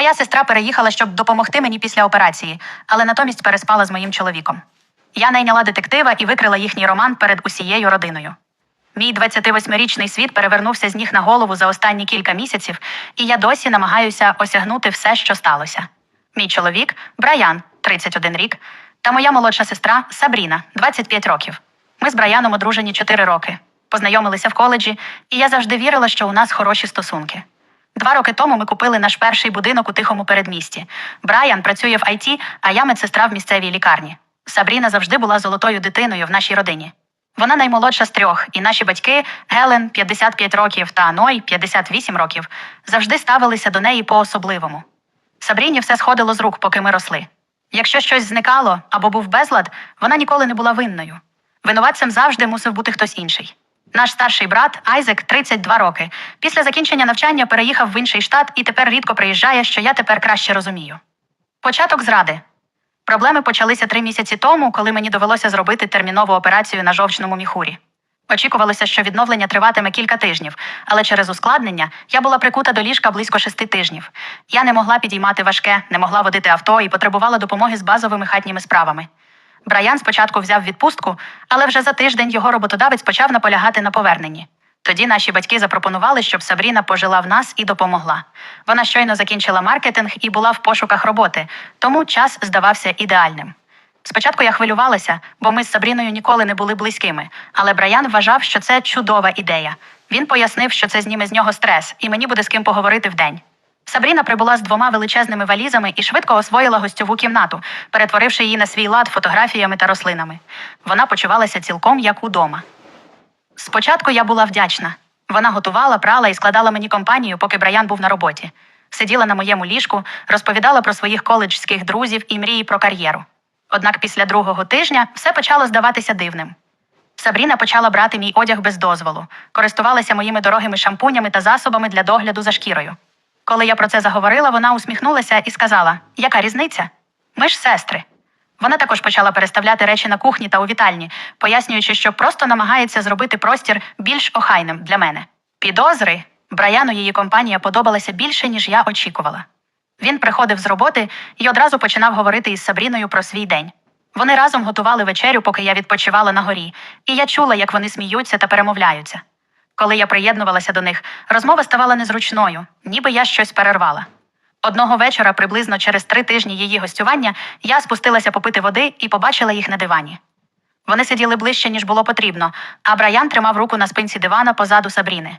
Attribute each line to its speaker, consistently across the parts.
Speaker 1: Моя сестра переїхала, щоб допомогти мені після операції, але натомість переспала з моїм чоловіком. Я найняла детектива і викрила їхній роман перед усією родиною. Мій 28-річний світ перевернувся з ніг на голову за останні кілька місяців, і я досі намагаюся осягнути все, що сталося. Мій чоловік Брайан, 31 рік, та моя молодша сестра Сабріна, 25 років. Ми з Брайаном одружені 4 роки. Познайомилися в коледжі, і я завжди вірила, що у нас хороші стосунки. Два роки тому ми купили наш перший будинок у тихому передмісті. Брайан працює в ІТ, а я медсестра в місцевій лікарні. Сабріна завжди була золотою дитиною в нашій родині. Вона наймолодша з трьох, і наші батьки Гелен 55 років та Ной 58 років завжди ставилися до неї по-особливому. Сабріні все сходило з рук, поки ми росли. Якщо щось зникало або був безлад, вона ніколи не була винною. Винуватцем завжди мусив бути хтось інший. Наш старший брат Айзек 32 роки. Після закінчення навчання переїхав в інший штат і тепер рідко приїжджає, що я тепер краще розумію. Початок зради. Проблеми почалися три місяці тому, коли мені довелося зробити термінову операцію на жовчному міхурі. Очікувалося, що відновлення триватиме кілька тижнів, але через ускладнення я була прикута до ліжка близько шести тижнів. Я не могла підіймати важке, не могла водити авто і потребувала допомоги з базовими хатніми справами. Брайан спочатку взяв відпустку, але вже за тиждень його роботодавець почав наполягати на поверненні. Тоді наші батьки запропонували, щоб Сабріна пожила в нас і допомогла. Вона щойно закінчила маркетинг і була в пошуках роботи, тому час здавався ідеальним. Спочатку я хвилювалася, бо ми з Сабріною ніколи не були близькими, але Брайан вважав, що це чудова ідея. Він пояснив, що це зніме з нього стрес, і мені буде з ким поговорити вдень. Сабріна прибула з двома величезними валізами і швидко освоїла гостьову кімнату, перетворивши її на свій лад фотографіями та рослинами. Вона почувалася цілком як удома. Спочатку я була вдячна. Вона готувала, прала і складала мені компанію, поки Брайан був на роботі. Сиділа на моєму ліжку, розповідала про своїх коледжських друзів і мрії про кар'єру. Однак після другого тижня все почало здаватися дивним. Сабріна почала брати мій одяг без дозволу, користувалася моїми дорогими шампунями та засобами для догляду за шкірою. Коли я про це заговорила, вона усміхнулася і сказала: Яка різниця? Ми ж сестри. Вона також почала переставляти речі на кухні та у вітальні, пояснюючи, що просто намагається зробити простір більш охайним для мене. Підозри Браяну її компанія подобалася більше, ніж я очікувала. Він приходив з роботи і одразу починав говорити із Сабріною про свій день. Вони разом готували вечерю, поки я відпочивала на горі, і я чула, як вони сміються та перемовляються. Коли я приєднувалася до них, розмова ставала незручною, ніби я щось перервала. Одного вечора, приблизно через три тижні її гостювання, я спустилася попити води і побачила їх на дивані. Вони сиділи ближче, ніж було потрібно, а Брайан тримав руку на спинці дивана позаду Сабріни.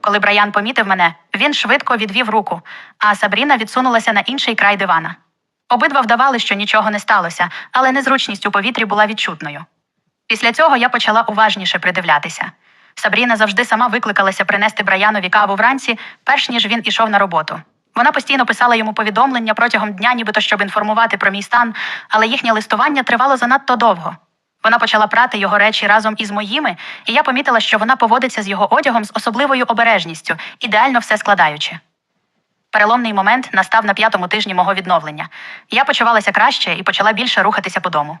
Speaker 1: Коли Брайан помітив мене, він швидко відвів руку, а Сабріна відсунулася на інший край дивана. Обидва вдавали, що нічого не сталося, але незручність у повітрі була відчутною. Після цього я почала уважніше придивлятися. Сабріна завжди сама викликалася принести Браянові каву вранці, перш ніж він ішов на роботу. Вона постійно писала йому повідомлення протягом дня, нібито щоб інформувати про мій стан, але їхнє листування тривало занадто довго. Вона почала прати його речі разом із моїми, і я помітила, що вона поводиться з його одягом з особливою обережністю, ідеально все складаючи. Переломний момент настав на п'ятому тижні мого відновлення. Я почувалася краще і почала більше рухатися по дому.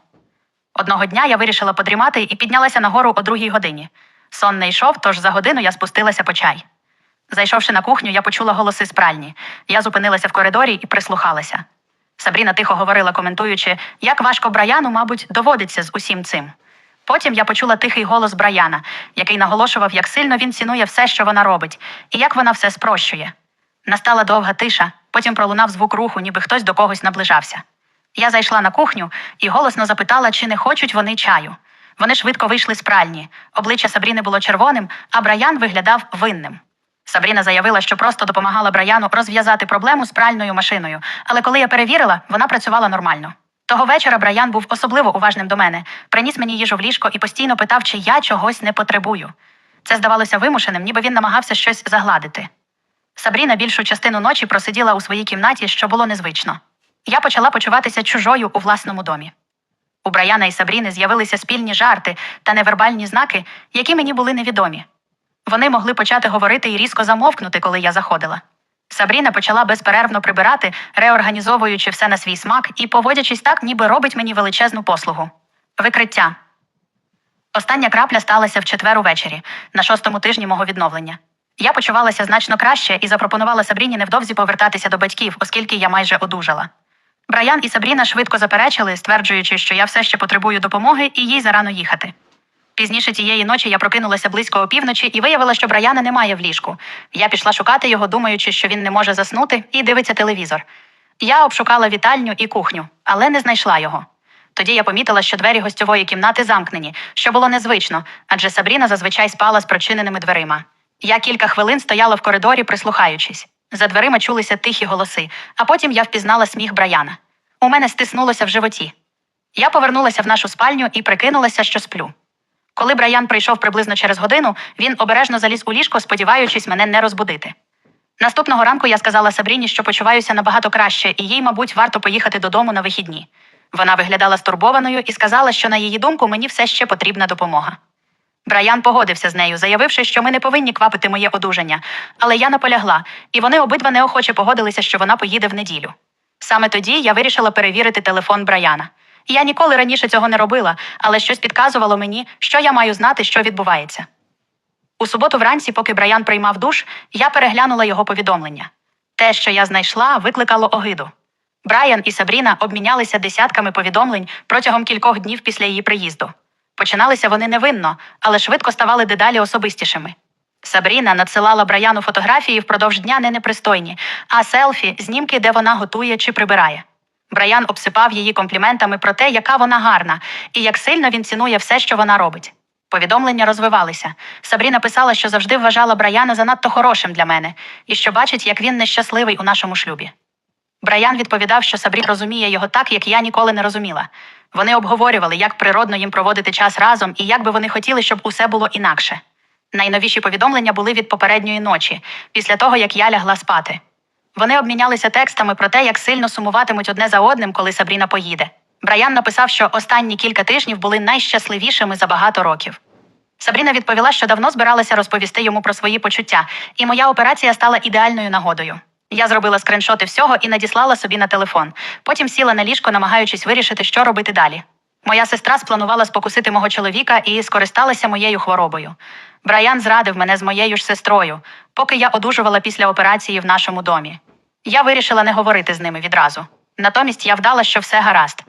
Speaker 1: Одного дня я вирішила подрімати і піднялася нагору о другій годині. Сон не йшов, тож за годину я спустилася по чай. Зайшовши на кухню, я почула голоси з пральні. Я зупинилася в коридорі і прислухалася. Сабріна тихо говорила, коментуючи, як важко Браяну, мабуть, доводиться з усім цим. Потім я почула тихий голос Браяна, який наголошував, як сильно він цінує все, що вона робить, і як вона все спрощує. Настала довга тиша, потім пролунав звук руху, ніби хтось до когось наближався. Я зайшла на кухню і голосно запитала, чи не хочуть вони чаю. Вони швидко вийшли з пральні. Обличчя Сабріни було червоним, а Браян виглядав винним. Сабріна заявила, що просто допомагала Браяну розв'язати проблему з пральною машиною, але коли я перевірила, вона працювала нормально. Того вечора Браян був особливо уважним до мене, приніс мені їжу в ліжко і постійно питав, чи я чогось не потребую. Це здавалося вимушеним, ніби він намагався щось загладити. Сабріна більшу частину ночі просиділа у своїй кімнаті, що було незвично. Я почала почуватися чужою у власному домі. У Браяна і Сабріни з'явилися спільні жарти та невербальні знаки, які мені були невідомі. Вони могли почати говорити і різко замовкнути, коли я заходила. Сабріна почала безперервно прибирати, реорганізовуючи все на свій смак і поводячись так, ніби робить мені величезну послугу. Викриття. Остання крапля сталася в четвер увечері, на шостому тижні мого відновлення. Я почувалася значно краще і запропонувала Сабріні невдовзі повертатися до батьків, оскільки я майже одужала. Брайан і Сабріна швидко заперечили, стверджуючи, що я все ще потребую допомоги і їй зарано їхати. Пізніше тієї ночі я прокинулася близько опівночі і виявила, що Брайана немає в ліжку. Я пішла шукати його, думаючи, що він не може заснути, і дивиться телевізор. Я обшукала вітальню і кухню, але не знайшла його. Тоді я помітила, що двері гостьової кімнати замкнені, що було незвично, адже Сабріна зазвичай спала з прочиненими дверима. Я кілька хвилин стояла в коридорі, прислухаючись. За дверима чулися тихі голоси, а потім я впізнала сміх Браяна. У мене стиснулося в животі. Я повернулася в нашу спальню і прикинулася, що сплю. Коли Браян прийшов приблизно через годину, він обережно заліз у ліжко, сподіваючись мене не розбудити. Наступного ранку я сказала Сабріні, що почуваюся набагато краще, і їй, мабуть, варто поїхати додому на вихідні. Вона виглядала стурбованою і сказала, що, на її думку, мені все ще потрібна допомога. Брайан погодився з нею, заявивши, що ми не повинні квапити моє одужання, але я наполягла, і вони обидва неохоче погодилися, що вона поїде в неділю. Саме тоді я вирішила перевірити телефон Брайана. Я ніколи раніше цього не робила, але щось підказувало мені, що я маю знати, що відбувається. У суботу вранці, поки Брайан приймав душ, я переглянула його повідомлення. Те, що я знайшла, викликало огиду. Брайан і Сабріна обмінялися десятками повідомлень протягом кількох днів після її приїзду. Починалися вони невинно, але швидко ставали дедалі особистішими. Сабріна надсилала Браяну фотографії впродовж дня не непристойні, а селфі знімки, де вона готує чи прибирає. Браян обсипав її компліментами про те, яка вона гарна, і як сильно він цінує все, що вона робить. Повідомлення розвивалися. Сабріна писала, що завжди вважала Браяна занадто хорошим для мене, і що бачить, як він нещасливий у нашому шлюбі. Браян відповідав, що Сабрі розуміє його так, як я ніколи не розуміла. Вони обговорювали, як природно їм проводити час разом і як би вони хотіли, щоб усе було інакше. Найновіші повідомлення були від попередньої ночі, після того, як я лягла спати. Вони обмінялися текстами про те, як сильно сумуватимуть одне за одним, коли Сабріна поїде. Браян написав, що останні кілька тижнів були найщасливішими за багато років. Сабріна відповіла, що давно збиралася розповісти йому про свої почуття, і моя операція стала ідеальною нагодою. Я зробила скриншоти всього і надіслала собі на телефон. Потім сіла на ліжко, намагаючись вирішити, що робити далі. Моя сестра спланувала спокусити мого чоловіка і скористалася моєю хворобою. Брайан зрадив мене з моєю ж сестрою, поки я одужувала після операції в нашому домі. Я вирішила не говорити з ними відразу. Натомість я вдала, що все гаразд.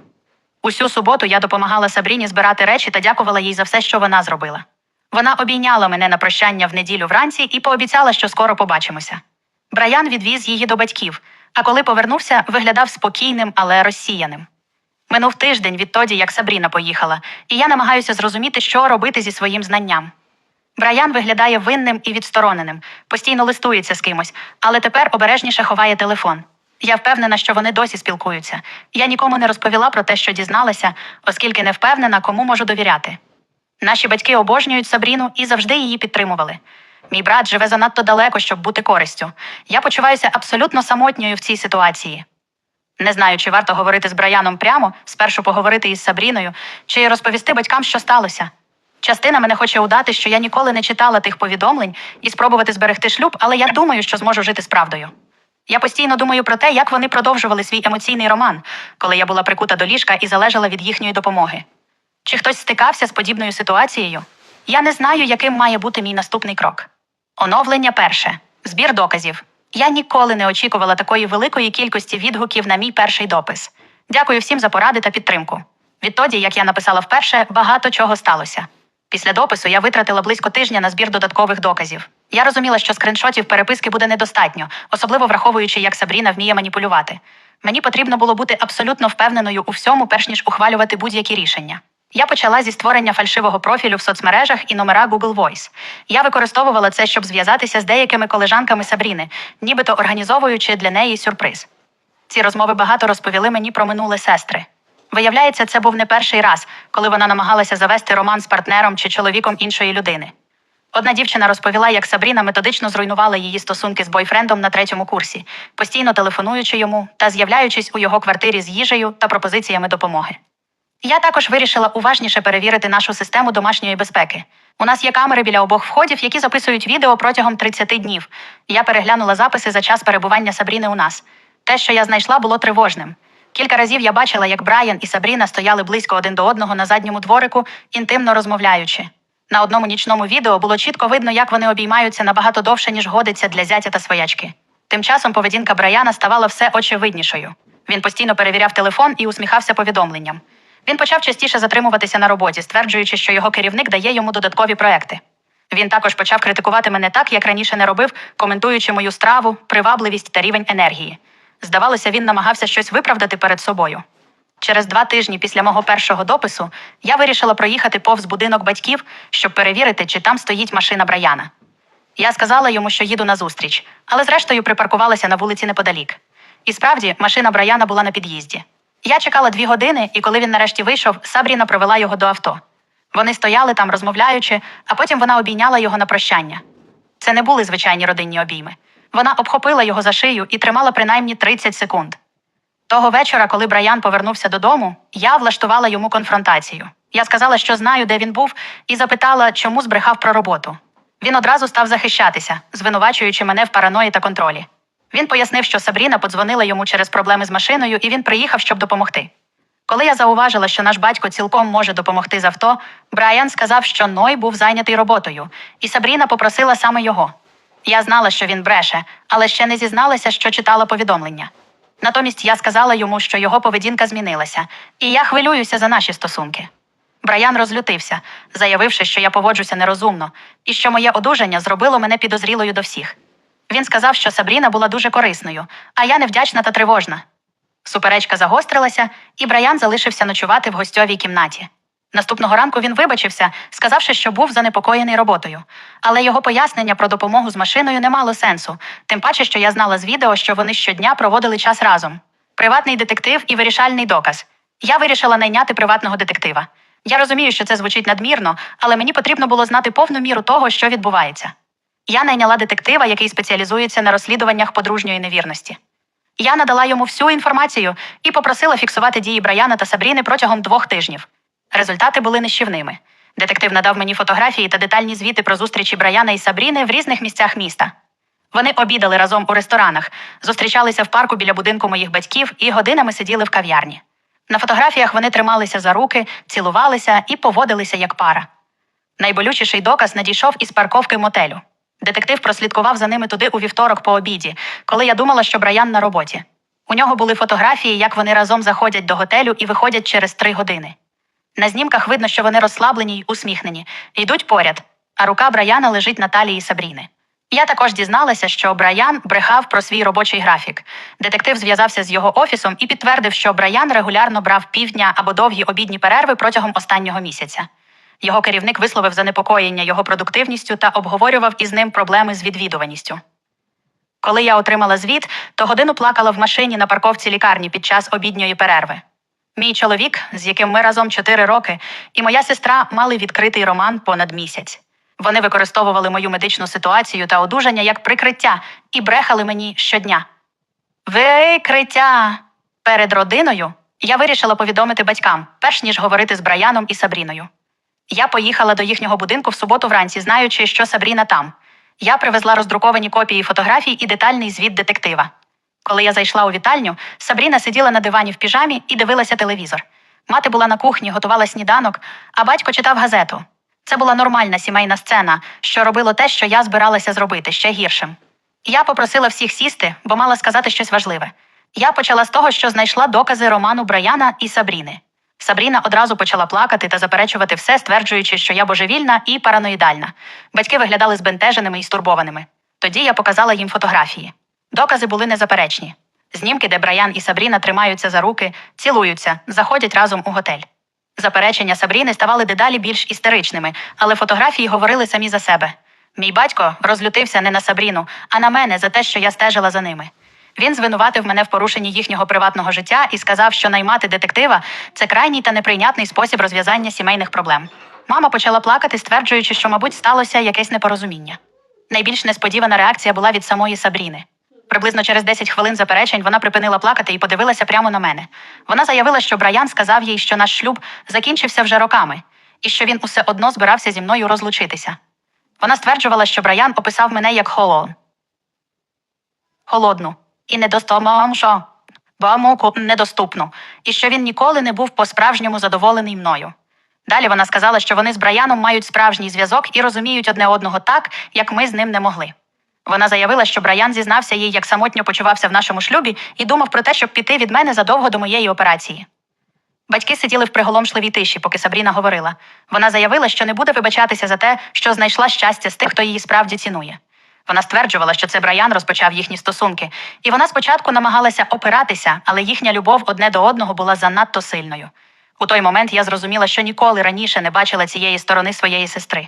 Speaker 1: Усю суботу я допомагала Сабріні збирати речі та дякувала їй за все, що вона зробила. Вона обійняла мене на прощання в неділю вранці і пообіцяла, що скоро побачимося. Брайан відвіз її до батьків, а коли повернувся, виглядав спокійним, але розсіяним. Минув тиждень відтоді, як Сабріна поїхала, і я намагаюся зрозуміти, що робити зі своїм знанням. Брайан виглядає винним і відстороненим, постійно листується з кимось, але тепер обережніше ховає телефон. Я впевнена, що вони досі спілкуються. Я нікому не розповіла про те, що дізналася, оскільки не впевнена, кому можу довіряти. Наші батьки обожнюють Сабріну і завжди її підтримували. Мій брат живе занадто далеко, щоб бути користю. Я почуваюся абсолютно самотньою в цій ситуації. Не знаю, чи варто говорити з Браяном прямо, спершу поговорити із Сабріною, чи розповісти батькам, що сталося. Частина мене хоче удати, що я ніколи не читала тих повідомлень і спробувати зберегти шлюб, але я думаю, що зможу жити з правдою. Я постійно думаю про те, як вони продовжували свій емоційний роман, коли я була прикута до ліжка і залежала від їхньої допомоги. Чи хтось стикався з подібною ситуацією? Я не знаю, яким має бути мій наступний крок. Оновлення перше. Збір доказів. Я ніколи не очікувала такої великої кількості відгуків на мій перший допис. Дякую всім за поради та підтримку. Відтоді, як я написала вперше, багато чого сталося. Після допису я витратила близько тижня на збір додаткових доказів. Я розуміла, що скриншотів переписки буде недостатньо, особливо враховуючи, як Сабріна вміє маніпулювати. Мені потрібно було бути абсолютно впевненою у всьому, перш ніж ухвалювати будь-які рішення. Я почала зі створення фальшивого профілю в соцмережах і номера Google Voice. Я використовувала це, щоб зв'язатися з деякими колежанками Сабріни, нібито організовуючи для неї сюрприз. Ці розмови багато розповіли мені про минуле сестри. Виявляється, це був не перший раз, коли вона намагалася завести роман з партнером чи чоловіком іншої людини. Одна дівчина розповіла, як Сабріна методично зруйнувала її стосунки з бойфрендом на третьому курсі, постійно телефонуючи йому та з'являючись у його квартирі з їжею та пропозиціями допомоги. Я також вирішила уважніше перевірити нашу систему домашньої безпеки. У нас є камери біля обох входів, які записують відео протягом 30 днів. Я переглянула записи за час перебування Сабріни у нас. Те, що я знайшла, було тривожним. Кілька разів я бачила, як Брайан і Сабріна стояли близько один до одного на задньому дворику, інтимно розмовляючи. На одному нічному відео було чітко видно, як вони обіймаються набагато довше, ніж годиться для зятя та своячки. Тим часом поведінка Брайана ставала все очевиднішою. Він постійно перевіряв телефон і усміхався повідомленням. Він почав частіше затримуватися на роботі, стверджуючи, що його керівник дає йому додаткові проекти. Він також почав критикувати мене так, як раніше не робив, коментуючи мою страву, привабливість та рівень енергії. Здавалося, він намагався щось виправдати перед собою. Через два тижні після мого першого допису я вирішила проїхати повз будинок батьків, щоб перевірити, чи там стоїть машина Браяна. Я сказала йому, що їду на зустріч, але зрештою припаркувалася на вулиці неподалік. І справді, машина Браяна була на під'їзді. Я чекала дві години, і коли він нарешті вийшов, Сабріна провела його до авто. Вони стояли там, розмовляючи, а потім вона обійняла його на прощання. Це не були звичайні родинні обійми. Вона обхопила його за шию і тримала принаймні 30 секунд. Того вечора, коли Брайан повернувся додому, я влаштувала йому конфронтацію. Я сказала, що знаю, де він був, і запитала, чому збрехав про роботу. Він одразу став захищатися, звинувачуючи мене в параної та контролі. Він пояснив, що Сабріна подзвонила йому через проблеми з машиною, і він приїхав, щоб допомогти. Коли я зауважила, що наш батько цілком може допомогти з авто, Брайан сказав, що Ной був зайнятий роботою, і Сабріна попросила саме його. Я знала, що він бреше, але ще не зізналася, що читала повідомлення. Натомість я сказала йому, що його поведінка змінилася, і я хвилююся за наші стосунки. Брайан розлютився, заявивши, що я поводжуся нерозумно, і що моє одужання зробило мене підозрілою до всіх. Він сказав, що Сабріна була дуже корисною, а я невдячна та тривожна. Суперечка загострилася, і Брайан залишився ночувати в гостьовій кімнаті. Наступного ранку він вибачився, сказавши, що був занепокоєний роботою. Але його пояснення про допомогу з машиною не мало сенсу, тим паче, що я знала з відео, що вони щодня проводили час разом. Приватний детектив і вирішальний доказ. Я вирішила найняти приватного детектива. Я розумію, що це звучить надмірно, але мені потрібно було знати повну міру того, що відбувається. Я найняла детектива, який спеціалізується на розслідуваннях подружньої невірності. Я надала йому всю інформацію і попросила фіксувати дії Брайана та Сабріни протягом двох тижнів. Результати були нищівними. Детектив надав мені фотографії та детальні звіти про зустрічі Брайана і Сабріни в різних місцях міста. Вони обідали разом у ресторанах, зустрічалися в парку біля будинку моїх батьків і годинами сиділи в кав'ярні. На фотографіях вони трималися за руки, цілувалися і поводилися як пара. Найболючіший доказ надійшов із парковки мотелю. Детектив прослідкував за ними туди у вівторок по обіді, коли я думала, що Брайан на роботі. У нього були фотографії, як вони разом заходять до готелю і виходять через три години. На знімках видно, що вони розслаблені й усміхнені, йдуть поряд, а рука Брайана лежить на талії Сабріни. Я також дізналася, що Брайан брехав про свій робочий графік. Детектив зв'язався з його офісом і підтвердив, що Брайан регулярно брав півдня або довгі обідні перерви протягом останнього місяця. Його керівник висловив занепокоєння його продуктивністю та обговорював із ним проблеми з відвідуваністю. Коли я отримала звіт, то годину плакала в машині на парковці лікарні під час обідньої перерви. Мій чоловік, з яким ми разом чотири роки, і моя сестра мали відкритий роман понад місяць. Вони використовували мою медичну ситуацію та одужання як прикриття і брехали мені щодня. Викриття! Перед родиною я вирішила повідомити батькам, перш ніж говорити з Браяном і Сабріною. Я поїхала до їхнього будинку в суботу вранці, знаючи, що Сабріна там. Я привезла роздруковані копії фотографій і детальний звіт детектива. Коли я зайшла у вітальню, Сабріна сиділа на дивані в піжамі і дивилася телевізор. Мати була на кухні, готувала сніданок, а батько читав газету. Це була нормальна сімейна сцена, що робило те, що я збиралася зробити ще гіршим. Я попросила всіх сісти, бо мала сказати щось важливе. Я почала з того, що знайшла докази роману Браяна і Сабріни. Сабріна одразу почала плакати та заперечувати все, стверджуючи, що я божевільна і параноїдальна. Батьки виглядали збентеженими і стурбованими. Тоді я показала їм фотографії. Докази були незаперечні. Знімки, де Браян і Сабріна тримаються за руки, цілуються, заходять разом у готель. Заперечення Сабріни ставали дедалі більш істеричними, але фотографії говорили самі за себе. Мій батько розлютився не на Сабріну, а на мене за те, що я стежила за ними. Він звинуватив мене в порушенні їхнього приватного життя і сказав, що наймати детектива це крайній та неприйнятний спосіб розв'язання сімейних проблем. Мама почала плакати, стверджуючи, що, мабуть, сталося якесь непорозуміння. Найбільш несподівана реакція була від самої Сабріни. Приблизно через 10 хвилин заперечень вона припинила плакати і подивилася прямо на мене. Вона заявила, що Брайан сказав їй, що наш шлюб закінчився вже роками, і що він усе одно збирався зі мною розлучитися. Вона стверджувала, що Брайан описав мене як холон. Холодну і недостомшу, бо муку недоступну, і що він ніколи не був по-справжньому задоволений мною. Далі вона сказала, що вони з Браяном мають справжній зв'язок і розуміють одне одного так, як ми з ним не могли. Вона заявила, що Браян зізнався їй, як самотньо почувався в нашому шлюбі, і думав про те, щоб піти від мене задовго до моєї операції. Батьки сиділи в приголомшливій тиші, поки Сабріна говорила. Вона заявила, що не буде вибачатися за те, що знайшла щастя з тих, хто її справді цінує. Вона стверджувала, що це Браян розпочав їхні стосунки, і вона спочатку намагалася опиратися, але їхня любов одне до одного була занадто сильною. У той момент я зрозуміла, що ніколи раніше не бачила цієї сторони своєї сестри.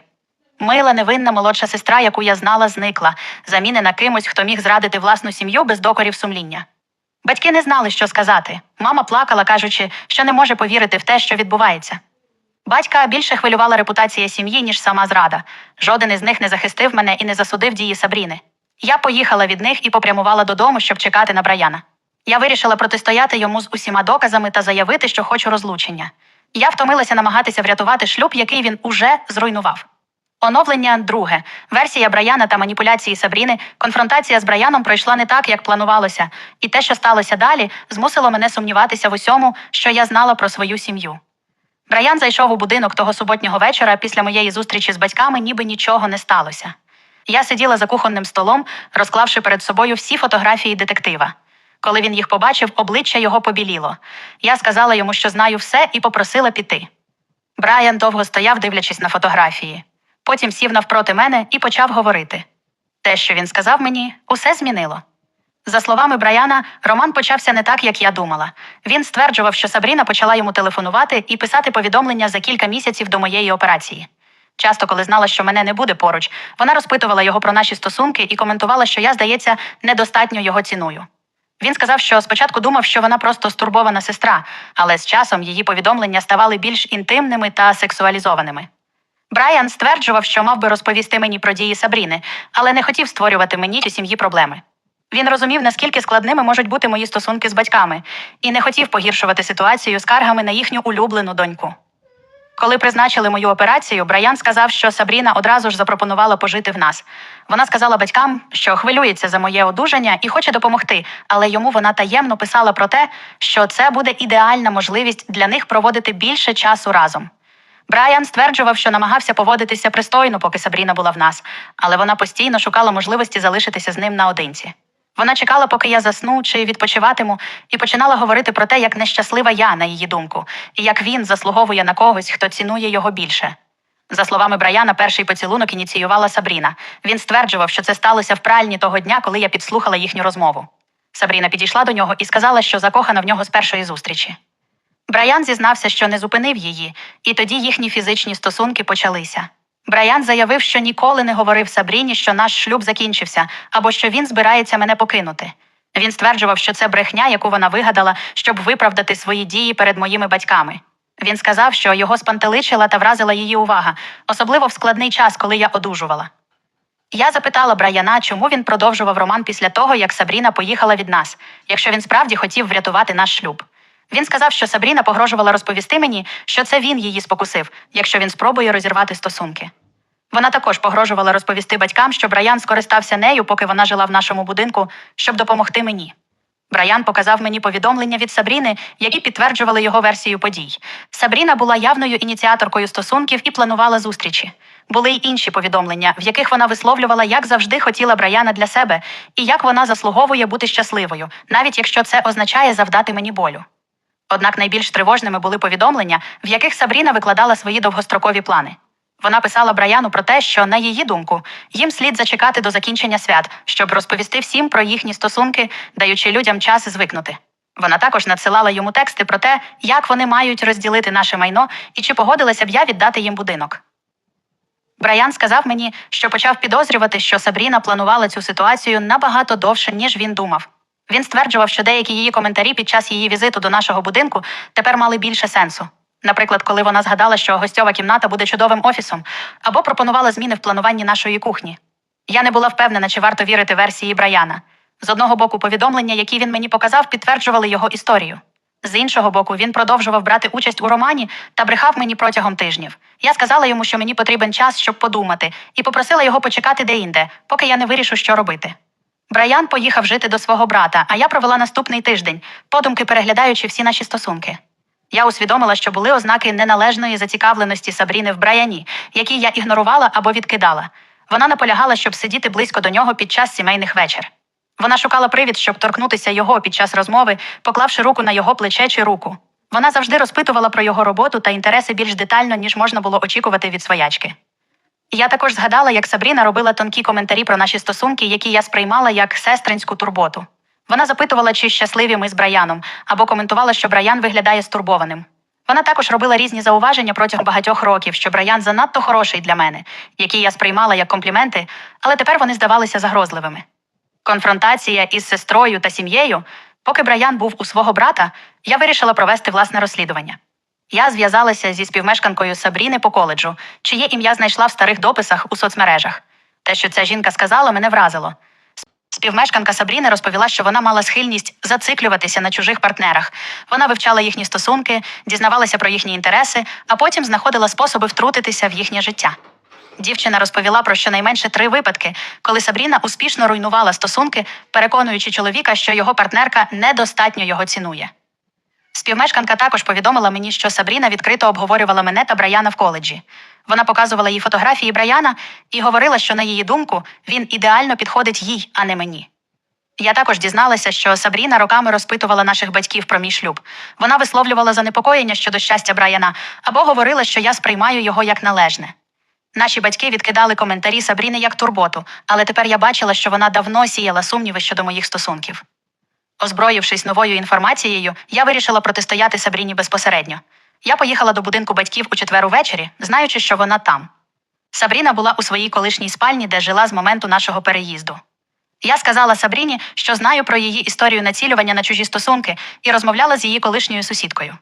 Speaker 1: Мила, невинна молодша сестра, яку я знала, зникла, замінена кимось, хто міг зрадити власну сім'ю без докорів сумління. Батьки не знали, що сказати. Мама плакала, кажучи, що не може повірити в те, що відбувається. Батька більше хвилювала репутація сім'ї, ніж сама зрада. Жоден із них не захистив мене і не засудив дії Сабріни. Я поїхала від них і попрямувала додому, щоб чекати на Браяна. Я вирішила протистояти йому з усіма доказами та заявити, що хочу розлучення. Я втомилася намагатися врятувати шлюб, який він уже зруйнував. Оновлення друге. Версія Браяна та маніпуляції Сабріни. Конфронтація з Браяном пройшла не так, як планувалося, і те, що сталося далі, змусило мене сумніватися в усьому, що я знала про свою сім'ю. Браян зайшов у будинок того суботнього вечора після моєї зустрічі з батьками, ніби нічого не сталося. Я сиділа за кухонним столом, розклавши перед собою всі фотографії детектива. Коли він їх побачив, обличчя його побіліло. Я сказала йому, що знаю все, і попросила піти. Брайан довго стояв, дивлячись на фотографії. Потім сів навпроти мене і почав говорити. Те, що він сказав мені, усе змінило. За словами Брайана, роман почався не так, як я думала. Він стверджував, що Сабріна почала йому телефонувати і писати повідомлення за кілька місяців до моєї операції. Часто, коли знала, що мене не буде поруч, вона розпитувала його про наші стосунки і коментувала, що я, здається, недостатньо його ціную. Він сказав, що спочатку думав, що вона просто стурбована сестра, але з часом її повідомлення ставали більш інтимними та сексуалізованими. Брайан стверджував, що мав би розповісти мені про дії Сабріни, але не хотів створювати мені чи сім'ї проблеми. Він розумів, наскільки складними можуть бути мої стосунки з батьками, і не хотів погіршувати ситуацію скаргами на їхню улюблену доньку. Коли призначили мою операцію, Брайан сказав, що Сабріна одразу ж запропонувала пожити в нас. Вона сказала батькам, що хвилюється за моє одужання і хоче допомогти, але йому вона таємно писала про те, що це буде ідеальна можливість для них проводити більше часу разом. Брайан стверджував, що намагався поводитися пристойно, поки Сабріна була в нас, але вона постійно шукала можливості залишитися з ним наодинці. Вона чекала, поки я засну чи відпочиватиму, і починала говорити про те, як нещаслива я, на її думку, і як він заслуговує на когось, хто цінує його більше. За словами Браяна, перший поцілунок ініціювала Сабріна. Він стверджував, що це сталося в пральні того дня, коли я підслухала їхню розмову. Сабріна підійшла до нього і сказала, що закохана в нього з першої зустрічі. Брайан зізнався, що не зупинив її, і тоді їхні фізичні стосунки почалися. Брайан заявив, що ніколи не говорив Сабріні, що наш шлюб закінчився, або що він збирається мене покинути. Він стверджував, що це брехня, яку вона вигадала, щоб виправдати свої дії перед моїми батьками. Він сказав, що його спантеличила та вразила її увага, особливо в складний час, коли я одужувала. Я запитала Брайана, чому він продовжував роман після того, як Сабріна поїхала від нас, якщо він справді хотів врятувати наш шлюб. Він сказав, що Сабріна погрожувала розповісти мені, що це він її спокусив, якщо він спробує розірвати стосунки. Вона також погрожувала розповісти батькам, що Брайан скористався нею, поки вона жила в нашому будинку, щоб допомогти мені. Брайан показав мені повідомлення від Сабріни, які підтверджували його версію подій. Сабріна була явною ініціаторкою стосунків і планувала зустрічі. Були й інші повідомлення, в яких вона висловлювала, як завжди хотіла Брайана для себе, і як вона заслуговує бути щасливою, навіть якщо це означає завдати мені болю. Однак найбільш тривожними були повідомлення, в яких Сабріна викладала свої довгострокові плани. Вона писала Браяну про те, що, на її думку, їм слід зачекати до закінчення свят, щоб розповісти всім про їхні стосунки, даючи людям час звикнути. Вона також надсилала йому тексти про те, як вони мають розділити наше майно і чи погодилася б я віддати їм будинок. Брайан сказав мені, що почав підозрювати, що Сабріна планувала цю ситуацію набагато довше, ніж він думав. Він стверджував, що деякі її коментарі під час її візиту до нашого будинку тепер мали більше сенсу. Наприклад, коли вона згадала, що гостьова кімната буде чудовим офісом, або пропонувала зміни в плануванні нашої кухні. Я не була впевнена, чи варто вірити версії Брайана. З одного боку, повідомлення, які він мені показав, підтверджували його історію. З іншого боку, він продовжував брати участь у романі та брехав мені протягом тижнів. Я сказала йому, що мені потрібен час, щоб подумати, і попросила його почекати деінде, поки я не вирішу, що робити. Брайан поїхав жити до свого брата, а я провела наступний тиждень, подумки переглядаючи всі наші стосунки. Я усвідомила, що були ознаки неналежної зацікавленості Сабріни в Брайані, які я ігнорувала або відкидала. Вона наполягала, щоб сидіти близько до нього під час сімейних вечір. Вона шукала привід, щоб торкнутися його під час розмови, поклавши руку на його плече чи руку. Вона завжди розпитувала про його роботу та інтереси більш детально, ніж можна було очікувати від своячки. Я також згадала, як Сабріна робила тонкі коментарі про наші стосунки, які я сприймала як сестринську турботу. Вона запитувала, чи щасливі ми з Браяном, або коментувала, що Браян виглядає стурбованим. Вона також робила різні зауваження протягом багатьох років, що Браян занадто хороший для мене, які я сприймала як компліменти, але тепер вони здавалися загрозливими. Конфронтація із сестрою та сім'єю, поки Браян був у свого брата, я вирішила провести власне розслідування. Я зв'язалася зі співмешканкою Сабріни по коледжу, чиє ім'я знайшла в старих дописах у соцмережах. Те, що ця жінка сказала, мене вразило. Співмешканка Сабріни розповіла, що вона мала схильність зациклюватися на чужих партнерах. Вона вивчала їхні стосунки, дізнавалася про їхні інтереси, а потім знаходила способи втрутитися в їхнє життя. Дівчина розповіла про щонайменше три випадки, коли Сабріна успішно руйнувала стосунки, переконуючи чоловіка, що його партнерка недостатньо його цінує. Співмешканка також повідомила мені, що Сабріна відкрито обговорювала мене та Браяна в коледжі. Вона показувала їй фотографії Браяна і говорила, що на її думку він ідеально підходить їй, а не мені. Я також дізналася, що Сабріна роками розпитувала наших батьків про мій шлюб. Вона висловлювала занепокоєння щодо щастя Браяна або говорила, що я сприймаю його як належне. Наші батьки відкидали коментарі Сабріни як турботу, але тепер я бачила, що вона давно сіяла сумніви щодо моїх стосунків. Озброївшись новою інформацією, я вирішила протистояти Сабріні безпосередньо. Я поїхала до будинку батьків у четвер увечері, знаючи, що вона там. Сабріна була у своїй колишній спальні, де жила з моменту нашого переїзду. Я сказала Сабріні, що знаю про її історію націлювання на чужі стосунки, і розмовляла з її колишньою сусідкою.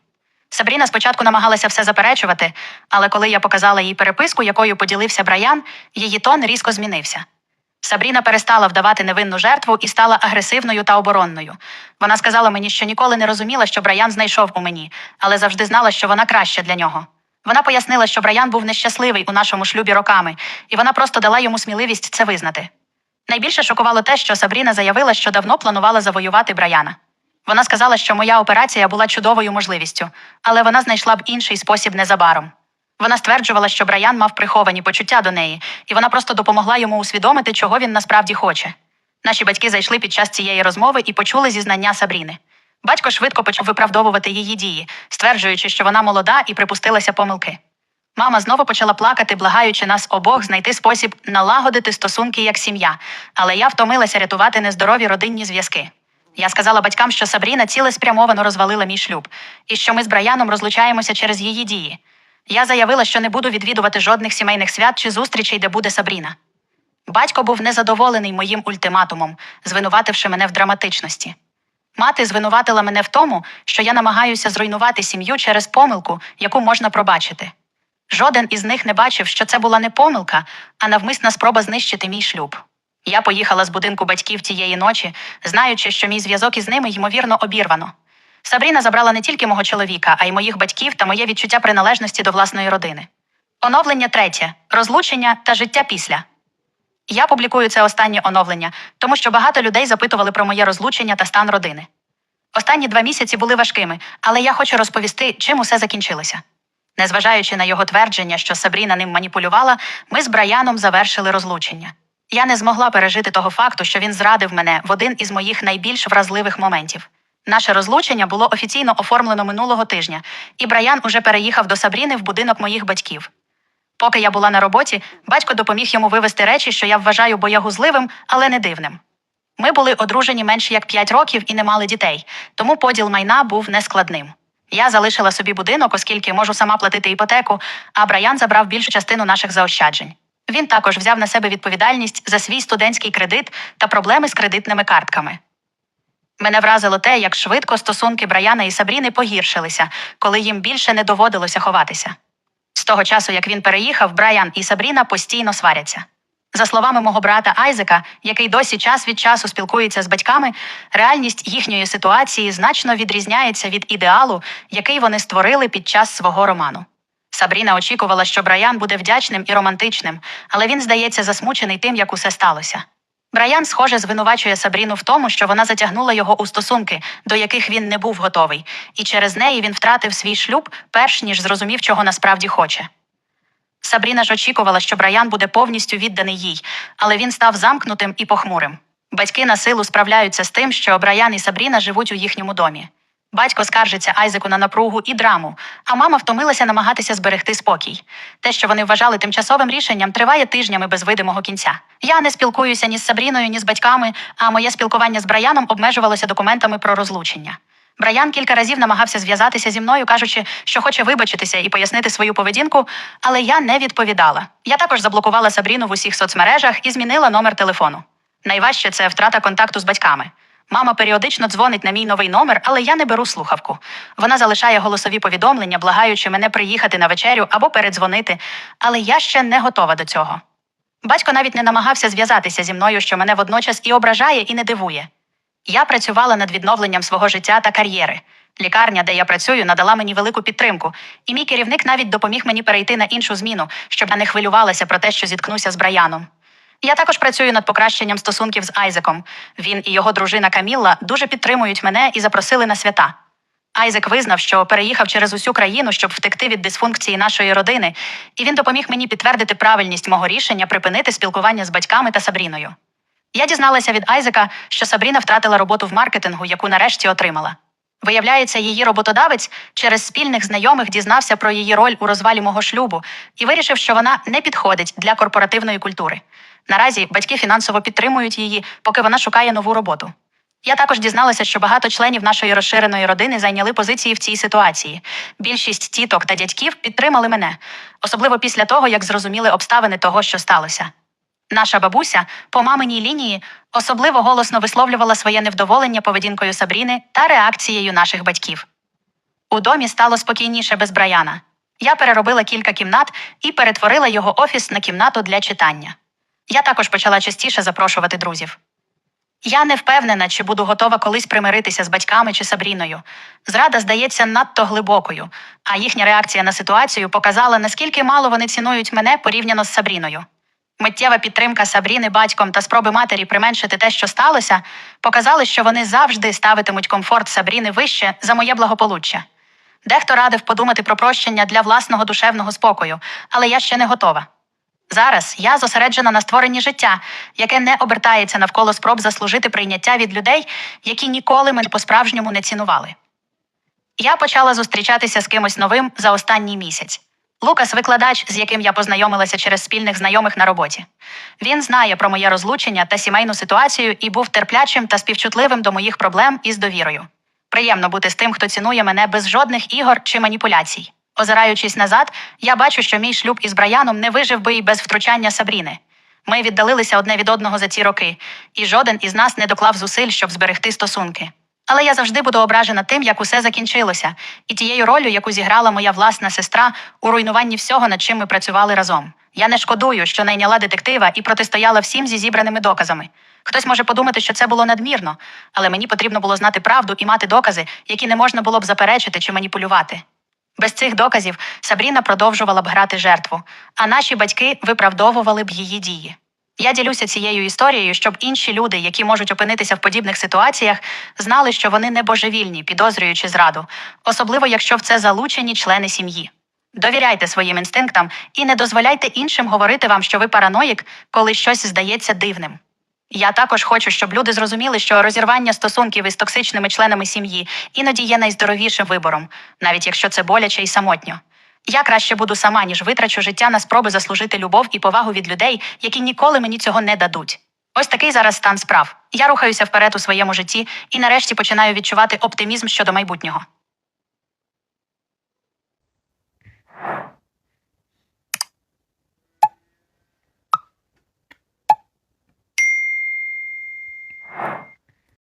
Speaker 1: Сабріна спочатку намагалася все заперечувати, але коли я показала їй переписку, якою поділився Браян, її тон різко змінився. Сабріна перестала вдавати невинну жертву і стала агресивною та оборонною. Вона сказала мені, що ніколи не розуміла, що Браян знайшов у мені, але завжди знала, що вона краща для нього. Вона пояснила, що Браян був нещасливий у нашому шлюбі роками, і вона просто дала йому сміливість це визнати. Найбільше шокувало те, що Сабріна заявила, що давно планувала завоювати Браяна. Вона сказала, що моя операція була чудовою можливістю, але вона знайшла б інший спосіб незабаром. Вона стверджувала, що Браян мав приховані почуття до неї, і вона просто допомогла йому усвідомити, чого він насправді хоче. Наші батьки зайшли під час цієї розмови і почули зізнання Сабріни. Батько швидко почав виправдовувати її дії, стверджуючи, що вона молода і припустилася помилки. Мама знову почала плакати, благаючи нас обох знайти спосіб налагодити стосунки як сім'я, але я втомилася рятувати нездорові родинні зв'язки. Я сказала батькам, що Сабріна цілеспрямовано розвалила мій шлюб, і що ми з Браяном розлучаємося через її дії. Я заявила, що не буду відвідувати жодних сімейних свят чи зустрічей, де буде Сабріна. Батько був незадоволений моїм ультиматумом, звинувативши мене в драматичності. Мати звинуватила мене в тому, що я намагаюся зруйнувати сім'ю через помилку, яку можна пробачити. Жоден із них не бачив, що це була не помилка, а навмисна спроба знищити мій шлюб. Я поїхала з будинку батьків тієї ночі, знаючи, що мій зв'язок із ними ймовірно обірвано. Сабріна забрала не тільки мого чоловіка, а й моїх батьків та моє відчуття приналежності до власної родини. Оновлення третє розлучення та життя після. Я публікую це останнє оновлення, тому що багато людей запитували про моє розлучення та стан родини. Останні два місяці були важкими, але я хочу розповісти, чим усе закінчилося. Незважаючи на його твердження, що Сабріна ним маніпулювала, ми з Браяном завершили розлучення. Я не змогла пережити того факту, що він зрадив мене в один із моїх найбільш вразливих моментів. Наше розлучення було офіційно оформлено минулого тижня, і Браян уже переїхав до Сабріни в будинок моїх батьків. Поки я була на роботі, батько допоміг йому вивести речі, що я вважаю боягузливим, але не дивним. Ми були одружені менше як 5 років і не мали дітей, тому поділ майна був нескладним. Я залишила собі будинок, оскільки можу сама платити іпотеку, а Браян забрав більшу частину наших заощаджень. Він також взяв на себе відповідальність за свій студентський кредит та проблеми з кредитними картками. Мене вразило те, як швидко стосунки Браяна і Сабріни погіршилися, коли їм більше не доводилося ховатися. З того часу, як він переїхав, Брайан і Сабріна постійно сваряться. За словами мого брата Айзека, який досі час від часу спілкується з батьками, реальність їхньої ситуації значно відрізняється від ідеалу, який вони створили під час свого роману. Сабріна очікувала, що Брайан буде вдячним і романтичним, але він, здається, засмучений тим, як усе сталося. Брайан, схоже, звинувачує Сабріну в тому, що вона затягнула його у стосунки, до яких він не був готовий, і через неї він втратив свій шлюб, перш ніж зрозумів, чого насправді хоче. Сабріна ж очікувала, що Брайан буде повністю відданий їй, але він став замкнутим і похмурим. Батьки на силу справляються з тим, що Брайан і Сабріна живуть у їхньому домі. Батько скаржиться Айзеку на напругу і драму, а мама втомилася намагатися зберегти спокій. Те, що вони вважали тимчасовим рішенням, триває тижнями без видимого кінця. Я не спілкуюся ні з Сабріною, ні з батьками, а моє спілкування з Браяном обмежувалося документами про розлучення. Браян кілька разів намагався зв'язатися зі мною, кажучи, що хоче вибачитися і пояснити свою поведінку, але я не відповідала. Я також заблокувала Сабріну в усіх соцмережах і змінила номер телефону. Найважче це втрата контакту з батьками. Мама періодично дзвонить на мій новий номер, але я не беру слухавку. Вона залишає голосові повідомлення, благаючи мене приїхати на вечерю або передзвонити, але я ще не готова до цього. Батько навіть не намагався зв'язатися зі мною, що мене водночас і ображає, і не дивує. Я працювала над відновленням свого життя та кар'єри. Лікарня, де я працюю, надала мені велику підтримку, і мій керівник навіть допоміг мені перейти на іншу зміну, щоб я не хвилювалася про те, що зіткнуся з Браяном. Я також працюю над покращенням стосунків з Айзеком. Він і його дружина Камілла дуже підтримують мене і запросили на свята. Айзек визнав, що переїхав через усю країну, щоб втекти від дисфункції нашої родини, і він допоміг мені підтвердити правильність мого рішення припинити спілкування з батьками та Сабріною. Я дізналася від Айзека, що Сабріна втратила роботу в маркетингу, яку нарешті отримала. Виявляється, її роботодавець через спільних знайомих дізнався про її роль у розвалі мого шлюбу і вирішив, що вона не підходить для корпоративної культури. Наразі батьки фінансово підтримують її, поки вона шукає нову роботу. Я також дізналася, що багато членів нашої розширеної родини зайняли позиції в цій ситуації. Більшість тіток та дядьків підтримали мене, особливо після того, як зрозуміли обставини того, що сталося. Наша бабуся по маминій лінії особливо голосно висловлювала своє невдоволення поведінкою Сабріни та реакцією наших батьків. У домі стало спокійніше без Браяна. Я переробила кілька кімнат і перетворила його офіс на кімнату для читання. Я також почала частіше запрошувати друзів. Я не впевнена, чи буду готова колись примиритися з батьками чи Сабріною. Зрада здається надто глибокою, а їхня реакція на ситуацію показала, наскільки мало вони цінують мене порівняно з Сабріною. Миттєва підтримка Сабріни батьком та спроби матері применшити те, що сталося, показали, що вони завжди ставитимуть комфорт Сабріни вище за моє благополуччя. Дехто радив подумати про прощення для власного душевного спокою, але я ще не готова. Зараз я зосереджена на створенні життя, яке не обертається навколо спроб заслужити прийняття від людей, які ніколи мене по-справжньому не цінували. Я почала зустрічатися з кимось новим за останній місяць. Лукас викладач, з яким я познайомилася через спільних знайомих на роботі. Він знає про моє розлучення та сімейну ситуацію і був терплячим та співчутливим до моїх проблем із довірою. Приємно бути з тим, хто цінує мене без жодних ігор чи маніпуляцій. Озираючись назад, я бачу, що мій шлюб із Браяном не вижив би і без втручання Сабріни. Ми віддалилися одне від одного за ці роки, і жоден із нас не доклав зусиль, щоб зберегти стосунки. Але я завжди буду ображена тим, як усе закінчилося, і тією ролью, яку зіграла моя власна сестра у руйнуванні всього, над чим ми працювали разом. Я не шкодую, що найняла детектива і протистояла всім зі зібраними доказами. Хтось може подумати, що це було надмірно, але мені потрібно було знати правду і мати докази, які не можна було б заперечити чи маніпулювати. Без цих доказів Сабріна продовжувала б грати жертву, а наші батьки виправдовували б її дії. Я ділюся цією історією, щоб інші люди, які можуть опинитися в подібних ситуаціях, знали, що вони не божевільні, підозрюючи зраду, особливо якщо в це залучені члени сім'ї. Довіряйте своїм інстинктам і не дозволяйте іншим говорити вам, що ви параноїк, коли щось здається дивним. Я також хочу, щоб люди зрозуміли, що розірвання стосунків із токсичними членами сім'ї іноді є найздоровішим вибором, навіть якщо це боляче і самотньо. Я краще буду сама, ніж витрачу життя на спроби заслужити любов і повагу від людей, які ніколи мені цього не дадуть. Ось такий зараз стан справ. Я рухаюся вперед у своєму житті і нарешті починаю відчувати оптимізм щодо майбутнього.